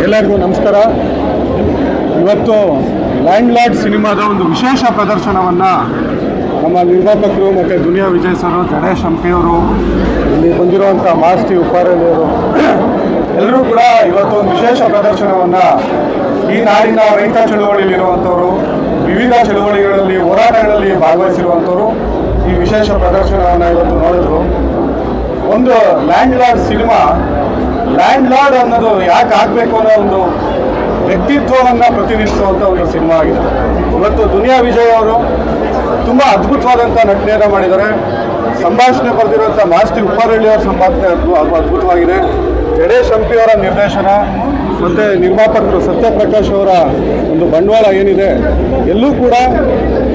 ಎಲ್ಲರಿಗೂ ನಮಸ್ಕಾರ. ಇವತ್ತು ಲ್ಯಾಂಡ್ ಲಾರ್ಡ್ ಸಿನಿಮಾದ ಒಂದು ವಿಶೇಷ ಪ್ರದರ್ಶನವನ್ನು ನಮ್ಮ ನಿರ್ಮಾಪಕರು ಮತ್ತು ದುನಿಯಾ ವಿಜಯ್ ಸರ್, ಗಣೇಶ್ ಹಂಪಿಯವರು ಇಲ್ಲಿ ಬಂದಿರುವಂಥ ಮಾಸ್ತಿ ಉಪ್ಪಾರಳ್ಳಿಯವರು ಎಲ್ಲರೂ ಕೂಡ ಇವತ್ತು ಒಂದು ವಿಶೇಷ ಪ್ರದರ್ಶನವನ್ನು ಈ ನಾಡಿನ ರೈತ ಚಳುವಳಿಯಲ್ಲಿರುವಂಥವರು ವಿವಿಧ ಚಳುವಳಿಗಳಲ್ಲಿ, ಹೋರಾಟಗಳಲ್ಲಿ ಭಾಗವಹಿಸಿರುವಂಥವರು ಈ ವಿಶೇಷ ಪ್ರದರ್ಶನವನ್ನು ಇವತ್ತು ನೋಡಿದ್ರು. ಒಂದು landlord cinema landlord ಅನ್ನೋದು ಯಾಕೆ ಆಗಬೇಕು ಅನ್ನೋ ಒಂದು ವ್ಯಕ್ತಿತ್ವವನ್ನು ಪ್ರತಿನಿಧಿಸುವಂಥ ಒಂದು ಸಿನಿಮಾ ಆಗಿದೆ. ಇವತ್ತು ದುನಿಯಾ ವಿಜಯ್ ಅವರು ತುಂಬ ಅದ್ಭುತವಾದಂಥ ನಟನೆಯನ್ನು ಮಾಡಿದ್ದಾರೆ. ಸಂಭಾಷಣೆ ಬರೆದಿರುವಂಥ ಮಾಸ್ತಿ ಉಪ್ಪಾರಳ್ಳಿ ಅವರ ಸಂಭಾಷಣೆ ಅದ್ಭು- ಅದು ಅದ್ಭುತವಾಗಿದೆ. ಜಡೇಶ್ ಹಂಪಿ ಅವರ ನಿರ್ದೇಶನ. ಮತ್ತು ನಿರ್ಮಾಪಕರು ಸತ್ಯಪ್ರಕಾಶ್ ಅವರ ಒಂದು ಬಂಡವಾಳ ಏನಿದೆ, ಎಲ್ಲೂ ಕೂಡ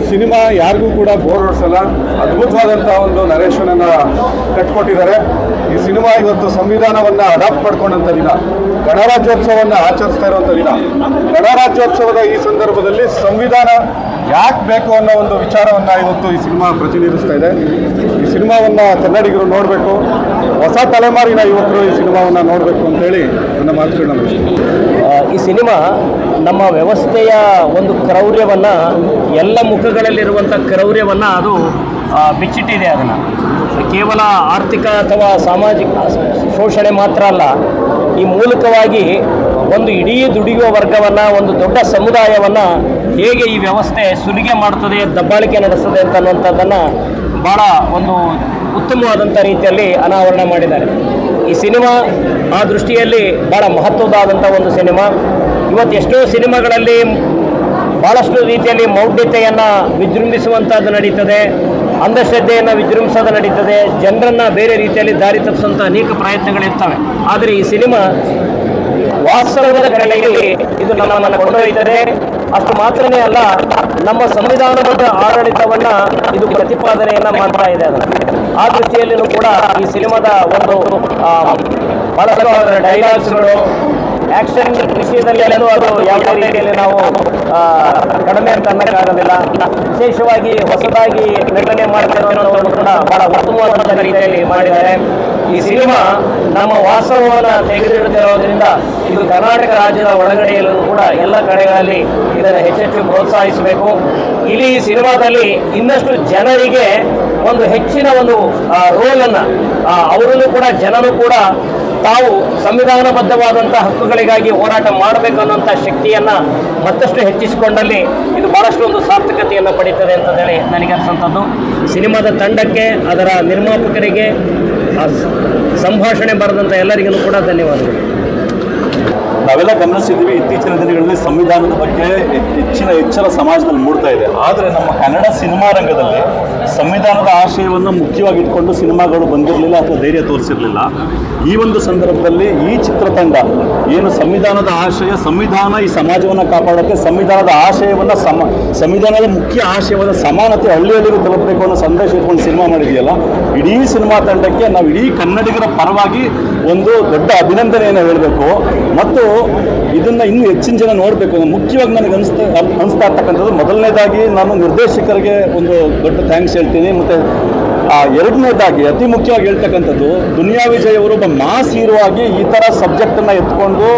ಸಿನಿಮಾ ಯಾರಿಗೂ ಕೂಡ ಬೋರ್ ಹೊಡಿಸಲ್ಲ. ಅದ್ಭುತವಾದಂಥ ಒಂದು ನರೇಶನನ್ನು ಕಟ್ಕೊಟ್ಟಿದ್ದಾರೆ. ಈ ಸಿನಿಮಾ ಇವತ್ತು ಸಂವಿಧಾನವನ್ನು ಅಡಾಪ್ಟ್ ಮಾಡ್ಕೊಂಡಂಥ ದಿನ. ಗಣರಾಜ್ಯೋತ್ಸವವನ್ನು ಆಚರಿಸ್ತಾ ಇರುವಂಥ ದಿನ. ಗಣರಾಜ್ಯೋತ್ಸವದ ಈ ಸಂದರ್ಭದಲ್ಲಿ ಸಂವಿಧಾನ ಯಾಕೆ ಬೇಕು ಅನ್ನೋ ಒಂದು ವಿಚಾರವನ್ನು ಇವತ್ತು ಈ ಸಿನಿಮಾ ಪ್ರತಿನಿಧಿಸ್ತಾ ಇದೆ. ಈ ಸಿನಿಮಾವನ್ನು ಕನ್ನಡಿಗರು ನೋಡಬೇಕು. ಹೊಸ ತಲೆಮಾರಿನ ಯುವಕರು ಈ ಸಿನಿಮಾವನ್ನು ನೋಡಬೇಕು ಅಂತೇಳಿ ಮುಗಿಸ್ತೀನಿ. ಈ ಸಿನಿಮಾ ನಮ್ಮ ವ್ಯವಸ್ಥೆಯ ಒಂದು ಕ್ರೌರ್ಯವನ್ನು, ಎಲ್ಲ ಮುಖಗಳಲ್ಲಿರುವಂಥ ಕ್ರೌರ್ಯವನ್ನು ಅದು ಬಿಚ್ಚಿಟ್ಟಿದೆ ಅದನ್ನು. ಕೇವಲ ಆರ್ಥಿಕ ಅಥವಾ ಸಾಮಾಜಿಕ ಶೋಷಣೆ ಮಾತ್ರ ಅಲ್ಲ, ಈ ಮೂಲಕವಾಗಿ ಒಂದು ಇಡೀ ದುಡಿಯುವ ವರ್ಗವನ್ನು, ಒಂದು ದೊಡ್ಡ ಸಮುದಾಯವನ್ನು ಹೇಗೆ ಈ ವ್ಯವಸ್ಥೆ ಸುಲಿಗೆ ಮಾಡ್ತದೆ, ದಬ್ಬಾಳಿಕೆ ನಡೆಸ್ತದೆ ಅಂತ ಅನ್ನುವಂಥದ್ದನ್ನು ಭಾಳ ಒಂದು ಉತ್ತಮವಾದಂಥ ರೀತಿಯಲ್ಲಿ ಅನಾವರಣ ಮಾಡಿದ್ದಾರೆ. ಈ ಸಿನಿಮಾ ಆ ದೃಷ್ಟಿಯಲ್ಲಿ ಭಾಳ ಮಹತ್ವದಾದಂಥ ಒಂದು ಸಿನಿಮಾ. ಇವತ್ತು ಎಷ್ಟೋ ಸಿನಿಮಾಗಳಲ್ಲಿ ಭಾಳಷ್ಟು ರೀತಿಯಲ್ಲಿ ಮೌಢ್ಯತೆಯನ್ನು ವಿಜೃಂಭಿಸುವಂಥದ್ದು ನಡೀತದೆ, ಅಂಧಶ್ರದ್ಧೆಯನ್ನು ವಿಜೃಂಭಿಸೋದು ನಡೀತದೆ, ಜನರನ್ನು ಬೇರೆ ರೀತಿಯಲ್ಲಿ ದಾರಿ ತಪ್ಪಿಸುವಂಥ ಅನೇಕ ಪ್ರಯತ್ನಗಳಿರ್ತವೆ. ಆದರೆ ಈ ಸಿನಿಮಾ ವಾಸ್ತವದ ಕಡೆಗೆ ಇದು ನಮ್ಮನ್ನು ಕೊಂಡೊಯ್ತದೆ ಅಷ್ಟು ಮಾತ್ರನೇ ಅಲ್ಲ, ನಮ್ಮ ಸಂವಿಧಾನಬದ್ಧ ಆಡಳಿತವನ್ನ ಇದು ಪ್ರತಿಪಾದನೆಯನ್ನ ಮಾಡ್ತಾ ಇದೆ ಅದನ್ನು ಆ ದೃಷ್ಟಿಯಲ್ಲಿನೂ ಕೂಡ ಈ ಸಿನಿಮಾದ ಒಂದು ಬಹಳಷ್ಟು ಡೈಲಾಗ್ಸ್ಗಳು, ಆಕ್ಷನ್ ವಿಷಯದಲ್ಲಿ ಅದು ಯಾವುದೇ ರೀತಿಯಲ್ಲಿ ನಾವು ಕಡಿಮೆ ಅಂತ ಅನ್ನಕ್ಕಾಗೋದಿಲ್ಲ ವಿಶೇಷವಾಗಿ ಹೊಸದಾಗಿ ನಟನೆ ಅನ್ನೋದನ್ನು ಕೂಡ ಬಹಳ ಉತ್ತಮವಾದಂಥ ರೀತಿಯಲ್ಲಿ ಮಾಡಿದ್ದಾರೆ. ಈ ಸಿನಿಮಾ ನಮ್ಮ ವಾಸ್ತವವನ್ನು ತೆಗೆದಿಡುತ್ತಿರೋದ್ರಿಂದ ಇದು ಕರ್ನಾಟಕ ರಾಜ್ಯದ ಒಳಗಡೆಯಲ್ಲೂ ಕೂಡ ಎಲ್ಲ ಕಡೆಗಳಲ್ಲಿ ಇದನ್ನು ಹೆಚ್ಚೆಚ್ಚು ಪ್ರೋತ್ಸಾಹಿಸಬೇಕು. ಇಲ್ಲಿ ಈ ಸಿನಿಮಾದಲ್ಲಿ ಇನ್ನಷ್ಟು ಜನರಿಗೆ ಒಂದು ಹೆಚ್ಚಿನ ಒಂದು ರೋಲನ್ನು ಅವರಲ್ಲೂ ಕೂಡ ಜನರು ಕೂಡ ತಾವು ಸಂವಿಧಾನಬದ್ಧವಾದಂಥ ಹಕ್ಕುಗಳಿಗಾಗಿ ಹೋರಾಟ ಮಾಡಬೇಕು ಅನ್ನೋಂಥ ಶಕ್ತಿಯನ್ನು ಮತ್ತಷ್ಟು ಹೆಚ್ಚಿಸಿಕೊಂಡಲ್ಲಿ ಇದು ಬಹಳಷ್ಟು ಒಂದು ಸಾರ್ಥಕತೆಯನ್ನು ಪಡೀತದೆ ಅಂತಂದೇಳಿ ನನಗೆ ಅನಿಸಂಥದ್ದು. ಸಿನಿಮಾದ ತಂಡಕ್ಕೆ, ಅದರ ನಿರ್ಮಾಪಕರಿಗೆ ಸಂಭಾಷಣೆ ಬರೆದಂಥ ಎಲ್ಲರಿಗೂ ಕೂಡ ಧನ್ಯವಾದಗಳು. ನಾವೆಲ್ಲ ಗಮನಿಸಿದ್ದೀವಿ ಇತ್ತೀಚಿನ ದಿನಗಳಲ್ಲಿ ಸಂವಿಧಾನದ ಬಗ್ಗೆ ಹೆಚ್ಚಿನ ಎಚ್ಚರ ಸಮಾಜದಲ್ಲಿ ಮೂಡ್ತಾ ಇದೆ. ಆದರೆ ನಮ್ಮ ಕನ್ನಡ ಸಿನಿಮಾ ರಂಗದಲ್ಲಿ ಸಂವಿಧಾನದ ಆಶಯವನ್ನು ಮುಖ್ಯವಾಗಿ ಇಟ್ಕೊಂಡು ಸಿನಿಮಾಗಳು ಬಂದಿರಲಿಲ್ಲ ಅಥವಾ ಧೈರ್ಯ ತೋರಿಸಿರಲಿಲ್ಲ. ಈ ಒಂದು ಸಂದರ್ಭದಲ್ಲಿ ಈ ಚಿತ್ರತಂಡ, ಏನು ಸಂವಿಧಾನದ ಆಶಯ, ಸಂವಿಧಾನ ಈ ಸಮಾಜವನ್ನು ಕಾಪಾಡೋಕ್ಕೆ ಸಂವಿಧಾನದ ಆಶಯವನ್ನು ಸಮ, ಸಂವಿಧಾನದ ಮುಖ್ಯ ಆಶಯವಾದ ಸಮಾನತೆ ಹಳ್ಳಿಯಲ್ಲಿಗೂ ತಲುಪಬೇಕು ಅನ್ನೋ ಸಂದೇಶ ಇಟ್ಕೊಂಡು ಸಿನಿಮಾ ಮಾಡಿದೆಯಲ್ಲ, ಇಡೀ ಸಿನಿಮಾ ತಂಡಕ್ಕೆ ನಾವು ಇಡೀ ಕನ್ನಡಿಗರ ಪರವಾಗಿ ಒಂದು ದೊಡ್ಡ ಅಭಿನಂದನೆಯನ್ನು ಹೇಳಬೇಕು. ಮತ್ತು ಇದನ್ನು ಇನ್ನೂ ಹೆಚ್ಚಿನ ಜನ ನೋಡಬೇಕು. ಮುಖ್ಯವಾಗಿ ನನಗೆ ಅನಿಸ್ತಾ ಅನಿಸ್ತಾ ಇರ್ತಕ್ಕಂಥದ್ದು ಮೊದಲನೇದಾಗಿ ನಾನು ನಿರ್ದೇಶಕರಿಗೆ ಒಂದು ದೊಡ್ಡ ಥ್ಯಾಂಕ್ಸ್ ಹೇಳ್ತೀನಿ. ಮತ್ತು ಆ ಎರಡನೇದಾಗಿ ಅತಿ ಮುಖ್ಯವಾಗಿ ಹೇಳ್ತಕ್ಕಂಥದ್ದು, ದುನಿಯಾ ವಿಜಯ್ ಅವರು ಒಬ್ಬ ಮಾಸ್ ಹೀರೋ ಆಗಿ ಈ ಥರ ಸಬ್ಜೆಕ್ಟನ್ನು ಎತ್ಕೊಂಡು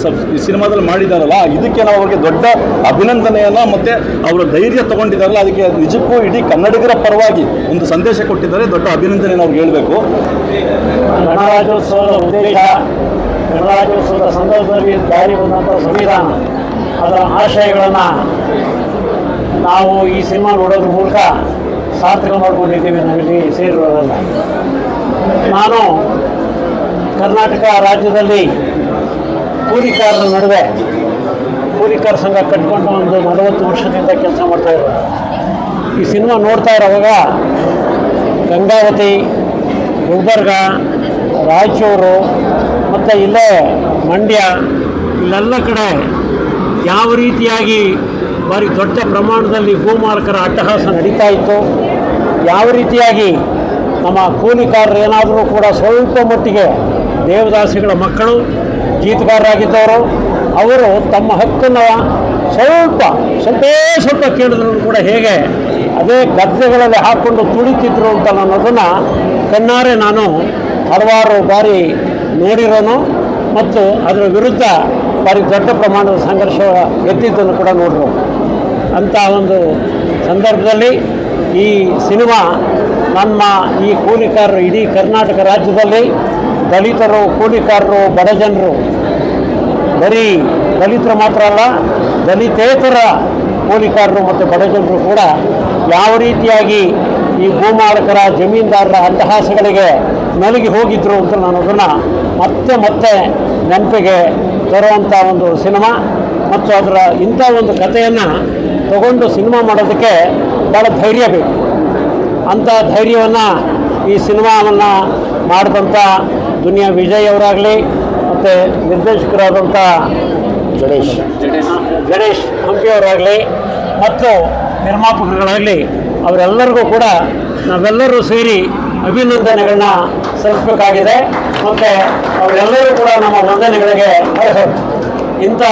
ಸಬ್ ಈ ಸಿನಿಮಾದಲ್ಲಿ ಮಾಡಿದಾರಲ್ಲ, ಇದಕ್ಕೆ ನಾವು ಅವ್ರಿಗೆ ದೊಡ್ಡ ಅಭಿನಂದನೆಯನ್ನು ಮತ್ತು ಅವರ ಧೈರ್ಯ ತಗೊಂಡಿದ್ದಾರಲ್ಲ ಅದಕ್ಕೆ ನಿಜಕ್ಕೂ ಇಡೀ ಕನ್ನಡಿಗರ ಪರವಾಗಿ ಒಂದು ಸಂದೇಶ ಕೊಟ್ಟಿದ್ದಾರೆ. ದೊಡ್ಡ ಅಭಿನಂದನೆ ಅವ್ರಿಗೆ ಹೇಳಬೇಕು. ಗಣರಾಜ್ಯೋತ್ಸವದ ಸಂದರ್ಭದಲ್ಲಿ ಜಾರಿ ಬಂದಂಥ ಸಂವಿಧಾನ, ಅದರ ಆಶಯಗಳನ್ನು ನಾವು ಈ ಸಿನಿಮಾ ನೋಡೋದ್ರ ಮೂಲಕ ಸಾರ್ಥಕ ಮಾಡ್ಕೊಂಡಿದ್ದೀವಿ ನಾವಿಲ್ಲಿ ಸೇರಿರೋದಲ್ಲ. ನಾನು ಕರ್ನಾಟಕ ರಾಜ್ಯದಲ್ಲಿ ಕೂಲಿಕಾರರ ನಡುವೆ ಕೂಲಿಕಾರ ಸಂಘ ಕಟ್ಕೊಂಡು ಒಂದು ನಲವತ್ತು ವರ್ಷದಿಂದ ಕೆಲಸ ಮಾಡ್ತಾ ಇರೋದು. ಈ ಸಿನಿಮಾ ನೋಡ್ತಾ ಇರೋವಾಗ ಗಂಗಾವತಿ, ಗುಲ್ಬರ್ಗ, ರಾಯಚೂರು ಮತ್ತು ಇಲ್ಲೇ ಮಂಡ್ಯ, ಇಲ್ಲೆಲ್ಲ ಕಡೆ ಯಾವ ರೀತಿಯಾಗಿ ಭಾರಿ ದೊಡ್ಡ ಪ್ರಮಾಣದಲ್ಲಿ ಭೂಮಾಲಕರ ಅಟ್ಟಹಾಸ ನಡೀತಾ ಇತ್ತು? ಯಾವ ರೀತಿಯಾಗಿ ನಮ್ಮ ಕೂಲಿಕಾರರು ಏನಾದರೂ ಕೂಡ ಸ್ವಲ್ಪ ಮಟ್ಟಿಗೆ ದೇವದಾಸಿಗಳ ಮಕ್ಕಳು, ಗೀತಗಾರರಾಗಿದ್ದವರು, ಅವರು ತಮ್ಮ ಹಕ್ಕನ್ನು ಸ್ವಲ್ಪ ಸ್ವಲ್ಪ ಸ್ವಲ್ಪ ಕೇಳಿದ್ರು ಕೂಡ ಹೇಗೆ ಅದೇ ಗದ್ದೆಗಳಲ್ಲಿ ಹಾಕ್ಕೊಂಡು ತುಳಿತಿದ್ರು ಅಂತ ಅನ್ನೋದನ್ನು ಕಣ್ಣಾರೆ ನಾನು ಹಲವಾರು ಬಾರಿ ನೋಡಿರೋನು ಮತ್ತು ಅದರ ವಿರುದ್ಧ ಭಾರಿ ದೊಡ್ಡ ಪ್ರಮಾಣದ ಸಂಘರ್ಷ ಎತ್ತಿದ್ದನ್ನು ಕೂಡ ನೋಡ್ಬೋದು ಅಂಥ ಒಂದು ಸಂದರ್ಭದಲ್ಲಿ ಈ ಸಿನಿಮಾ ನಮ್ಮ ಈ ಕೂಲಿಕಾರರು ಇಡೀ ಕರ್ನಾಟಕ ರಾಜ್ಯದಲ್ಲಿ ದಲಿತರು, ಕೂಲಿಕಾರರು ಬಡಜನರು ಬರೀ ದಲಿತರು ಮಾತ್ರ ಅಲ್ಲ, ದಲಿತೇತರ ಕೂಲಿಕಾರರು ಮತ್ತು ಬಡಜನರು ಕೂಡ ಯಾವ ರೀತಿಯಾಗಿ ಈ ಭೂಮಾಲಕರ ಜಮೀನ್ದಾರರ ಅಟ್ಟಹಾಸಗಳಿಗೆ ನಲಗಿ ಹೋಗಿದ್ರು ಅಂತ ನಾನು ಅದನ್ನು ಮತ್ತೆ ಮತ್ತೆ ನೆನಪಿಗೆ ತರುವಂಥ ಒಂದು ಸಿನಿಮಾ ಮತ್ತು ಅದರ ಇಂಥ ಒಂದು ಕಥೆಯನ್ನು ತಗೊಂಡು ಸಿನಿಮಾ ಮಾಡೋದಕ್ಕೆ ಭಾಳ ಧೈರ್ಯ ಬೇಕು. ಅಂಥ ಧೈರ್ಯವನ್ನು ಈ ಸಿನಿಮಾವನ್ನು ಮಾಡಿದಂಥ ದುನಿಯಾ ವಿಜಯ್ ಅವರಾಗಲಿ ಮತ್ತು ನಿರ್ದೇಶಕರಾದಂಥ ಗಣೇಶ್ ಗಣೇಶ್ ಹಂಪಿಯವರಾಗಲಿ ಮತ್ತು ನಿರ್ಮಾಪಕರುಗಳಾಗಲಿ ಅವರೆಲ್ಲರಿಗೂ ಕೂಡ ನಾವೆಲ್ಲರೂ ಸೇರಿ ಅಭಿನಂದನೆಗಳನ್ನ ಸಲ್ಲಿಸಬೇಕಾಗಿದೆ. ಮತ್ತು ಅವರೆಲ್ಲರೂ ಕೂಡ ನಮ್ಮ ವಂದನೆಗಳಿಗೆ ಇಂಥ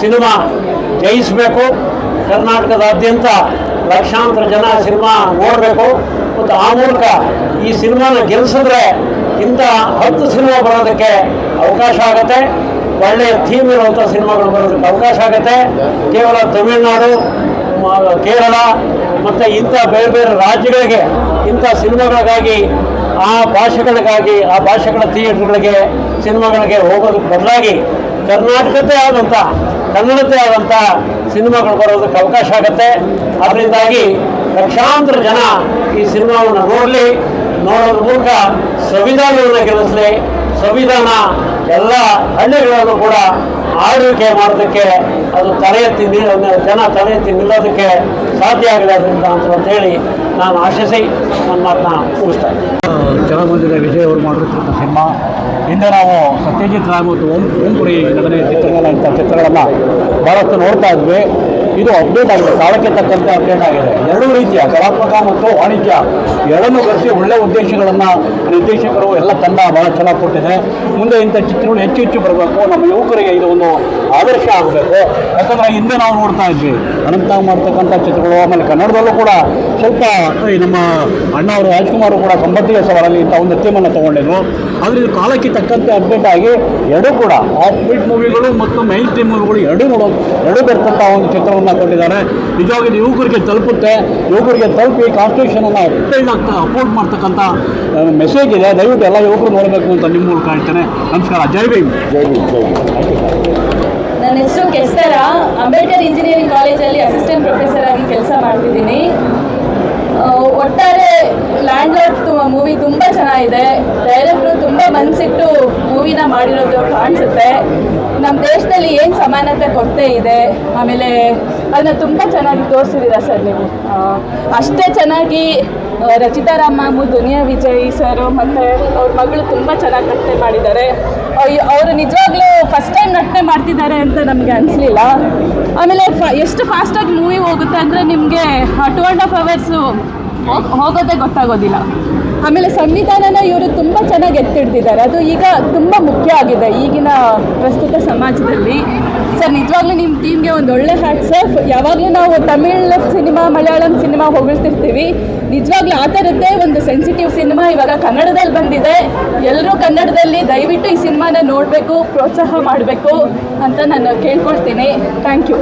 ಸಿನಿಮಾ ಜಯಿಸಬೇಕು. ಕರ್ನಾಟಕದಾದ್ಯಂತ ಲಕ್ಷಾಂತರ ಜನ ಸಿನಿಮಾ ನೋಡಬೇಕು. ಮತ್ತು ಆ ಮೂಲಕ ಈ ಸಿನಿಮಾನ ಗೆಲ್ಲಿಸಿದ್ರೆ ಇಂಥ ಹತ್ತು ಸಿನಿಮಾ ಬರೋದಕ್ಕೆ ಅವಕಾಶ ಆಗುತ್ತೆ. ಒಳ್ಳೆಯ ಥೀಮ್ ಇರುವಂಥ ಸಿನಿಮಾಗಳು ಬರೋದಕ್ಕೆ ಅವಕಾಶ ಆಗುತ್ತೆ. ಕೇವಲ ತಮಿಳುನಾಡು ಕೇರಳ ಮತ್ತು ಇಂಥ ಬೇರೆ ಬೇರೆ ರಾಜ್ಯಗಳಿಗೆ, ಇಂಥ ಸಿನಿಮಾಗಳಿಗಾಗಿ, ಆ ಭಾಷೆಗಳಿಗಾಗಿ, ಆ ಭಾಷೆಗಳ ಥಿಯೇಟರ್ಗಳಿಗೆ ಸಿನಿಮಾಗಳಿಗೆ ಹೋಗೋದಕ್ಕೆ ಬದಲಾಗಿ ಕರ್ನಾಟಕದ್ದೇ ಆದಂಥ, ಕನ್ನಡದ್ದೇ ಆದಂಥ ಸಿನಿಮಾಗಳು ಬರೋದಕ್ಕೆ ಅವಕಾಶ ಆಗುತ್ತೆ. ಅದರಿಂದಾಗಿ ಲಕ್ಷಾಂತರ ಜನ ಈ ಸಿನಿಮಾವನ್ನು ನೋಡಲಿ, ನೋಡೋದ್ರ ಮೂಲಕ ಸಂವಿಧಾನವನ್ನು ಗೆಲ್ಲಿಸಲಿ. ಸಂವಿಧಾನ ಎಲ್ಲ ಹಳ್ಳಿಗಳಲ್ಲೂ ಕೂಡ ಆಳ್ವಿಕೆ ಮಾಡೋದಕ್ಕೆ ಅದು ತಲೆ ಎತ್ತಿ ಜನ ತಲೆ ಎತ್ತಿ ನಿಲ್ಲೋದಕ್ಕೆ ಸಾಧ್ಯ ಆಗಲಿ ಅದರಿಂದ ಅಂತ ಅಂತೇಳಿ ನಾನು ಆಶಿಸಿ ನನ್ನ ಮಾತನ್ನ ಮುಗಿಸ್ತಾ ಇದ್ದೀನಿ. ವಿಜಯ್ ಅವರು ಮಾಡಿರ್ತಕ್ಕಂಥ ಸಿನಿಮಾ ಹಿಂದೆ ನಾವು ಸತ್ಯಜಿತ್ ರಾಯ್ ಮತ್ತು ಓಂ ಓಂಪುರಿ ಚಿತ್ರಗಳ ಚಿತ್ರಗಳನ್ನು ಭಾಳಷ್ಟು ನೋಡ್ತಾ ಇದ್ವಿ. ಇದು ಅಪ್ಡೇಟ್ ಆಗಿದೆ ಕಾಲಕ್ಕೆ ತಕ್ಕಂತೆ ಅಪ್ಡೇಟ್ ಆಗಿದೆ. ಎರಡೂ ರೀತಿಯ, ಕಲಾತ್ಮಕ ಮತ್ತು ವಾಣಿಜ್ಯ. ಎರಡನ್ನೂ ಕರೆಸಿ ಒಳ್ಳೆಯ ಉದ್ದೇಶಗಳನ್ನು ನಿರ್ದೇಶಕರು ಎಲ್ಲ ತಂಡ ಭಾಳ ಚೆನ್ನಾಗಿ ಕೊಟ್ಟಿದೆ. ಮುಂದೆ ಇಂಥ ಚಿತ್ರಗಳು ಹೆಚ್ಚು ಹೆಚ್ಚು ಬರಬೇಕು. ನಮ್ಮ ಯುವಕರಿಗೆ ಇದು ಒಂದು ಆದರ್ಶ ಆಗಬೇಕು. ಯಾಕಂದರೆ ಹಿಂದೆ ನಾವು ನೋಡ್ತಾ ಇದ್ವಿ. ಅನಂತ ಮಾಡ್ತಕ್ಕಂಥ ಚಿತ್ರಗಳು, ಆಮೇಲೆ ಕನ್ನಡದಲ್ಲೂ ಕೂಡ ಸ್ವಲ್ಪ ಈ ನಮ್ಮ ಅಣ್ಣ ಅವರು ರಾಜ್ಕುಮಾರ್ ಕೂಡ ಸಂಬಂಧಿಯ ಸವಾಲಲ್ಲಿ ಇಂಥ ಒಂದು ಥೀಮನ್ನು ತೊಗೊಂಡಿದ್ರು. ಆದರೆ ಇದು ಕಾಲಕ್ಕೆ ತಕ್ಕಂತೆ ಅಪ್ಡೇಟ್ ಆಗಿ ಎರಡೂ ಕೂಡ ಆಫ್ ಬೀಟ್ ಮೂವಿಗಳು ಮತ್ತು ಮೈನ್ ಸ್ಟ್ರೀಮ್ ಮೂವಿಗಳು ಎರಡೂ ನೋಡೋ, ಎರಡೂ ಬರ್ತಕ್ಕಂಥ ಒಂದು ಚಿತ್ರವನ್ನು ಕೊಟ್ಟಿದ್ದಾರೆ. ನಿಜವಾಗಿ ಯುವಕರಿಗೆ ತಲುಪುತ್ತೆ. ಯುವಕರಿಗೆ ತಲುಪಿ ಕಾನ್ಸ್ಟಿಟ್ಯೂಷನನ್ನು ಅಪ್ಡೇಟ್ ಆಗ್ತಾ ಅಪೋರ್ಟ್ ಮಾಡ್ತಕ್ಕಂಥ ಮೆಸೇಜ್ ಇದೆ. ದಯವಿಟ್ಟು ಎಲ್ಲ ಯುವಕರು ನೋಡಬೇಕು ಅಂತ ನಿಮ್ಮ ಮೂಲಕ ಹೇಳ್ತೇನೆ. ನಮಸ್ಕಾರ. ಜೈ ಭೀಮ್. ಜೈ ಭೀಮ್ ಜೈ ಭೀಮ್. ನನ್ನ ಹೆಸರು ಕೆಸ್ತರ. ಅಂಬೇಡ್ಕರ್ ಇಂಜಿನಿಯರಿಂಗ್ ಕಾಲೇಜಲ್ಲಿ ಅಸಿಸ್ಟೆಂಟ್ ಪ್ರೊಫೆಸರ್ ಆಗಿ ಕೆಲಸ ಮಾಡ್ತಿದ್ದೀನಿ. ಒಟ್ಟಾರೆ ಲ್ಯಾಂಡ್ ಲಾರ್ಡ್ ಮೂವಿ ತುಂಬ ಚೆನ್ನಾಗಿದೆ. ಡೈರೆಕ್ಟ್ರು ತುಂಬ ಮನಸ್ಸಿಟ್ಟು ಮೂವಿನ ಮಾಡಿರೋದು ಕಾಣಿಸುತ್ತೆ. ನಮ್ಮ ದೇಶದಲ್ಲಿ ಏನು ಸಮಾನತೆ ಕೊರತೆ ಇದೆ, ಆಮೇಲೆ ಅದನ್ನ ತುಂಬ ಚೆನ್ನಾಗಿ ತೋರಿಸಿದ್ದೀರಾ ಸರ್ ನೀವು. ಅಷ್ಟೇ ಚೆನ್ನಾಗಿ ರಚಿತಾ ರಾಮ್ ಮಾಮು ದುನಿಯಾ ವಿಜಯ್ ಸರ್ ಮತ್ತು ಅವ್ರ ಮಗಳು ತುಂಬ ಚೆನ್ನಾಗಿ ಕಟ್ಟೆ ಮಾಡಿದ್ದಾರೆ. ಅವರು ನಿಜವಾಗ್ಲೂ ಫಸ್ಟ್ ಟೈಮ್ ನಟನೆ ಮಾಡ್ತಿದ್ದಾರೆ ಅಂತ ನಮಗೆ ಅನಿಸ್ಲಿಲ್ಲ. ಆಮೇಲೆ ಎಷ್ಟು ಫಾಸ್ಟಾಗಿ ಮೂವಿ ಹೋಗುತ್ತೆ ಅಂದರೆ ನಿಮಗೆ ಟೂ ಆ್ಯಂಡ್ ಹಾಫ್ ಅವರ್ಸು ಹೋಗೋದೇ ಗೊತ್ತಾಗೋದಿಲ್ಲ. ಆಮೇಲೆ ಸಂವಿಧಾನನ ಇವರು ತುಂಬ ಚೆನ್ನಾಗಿ ಎತ್ತಿಡ್ತಿದ್ದಾರೆ ಅದು ಈಗ ತುಂಬ ಮುಖ್ಯ ಆಗಿದೆ ಈಗಿನ ಪ್ರಸ್ತುತ ಸಮಾಜದಲ್ಲಿ. ಸರ್, ನಿಜವಾಗ್ಲೂ ನಿಮ್ಮ ಟೀಮ್ಗೆ ಒಂದು ಒಳ್ಳೆ ಹ್ಯಾಟ್ಸ್ ಆಫ್ ಯಾವಾಗಲೂ ನಾವು ತಮಿಳ್ ಸಿನಿಮಾ, ಮಲಯಾಳಂ ಸಿನಿಮಾ ಹೊಗಳ್ತಿರ್ತೀವಿ. ನಿಜವಾಗ್ಲೂ ಆ ಥರದ್ದೇ ಒಂದು ಸೆನ್ಸಿಟಿವ್ ಸಿನಿಮಾ ಇವಾಗ ಕನ್ನಡದಲ್ಲಿ ಬಂದಿದೆ. ಎಲ್ಲರೂ ಕನ್ನಡದಲ್ಲಿ ದಯವಿಟ್ಟು ಈ ಸಿನಿಮಾನ ನೋಡಬೇಕು, ಪ್ರೋತ್ಸಾಹ ಮಾಡಬೇಕು ಅಂತ ನಾನು ಕೇಳ್ಕೊಳ್ತೀನಿ. Thank you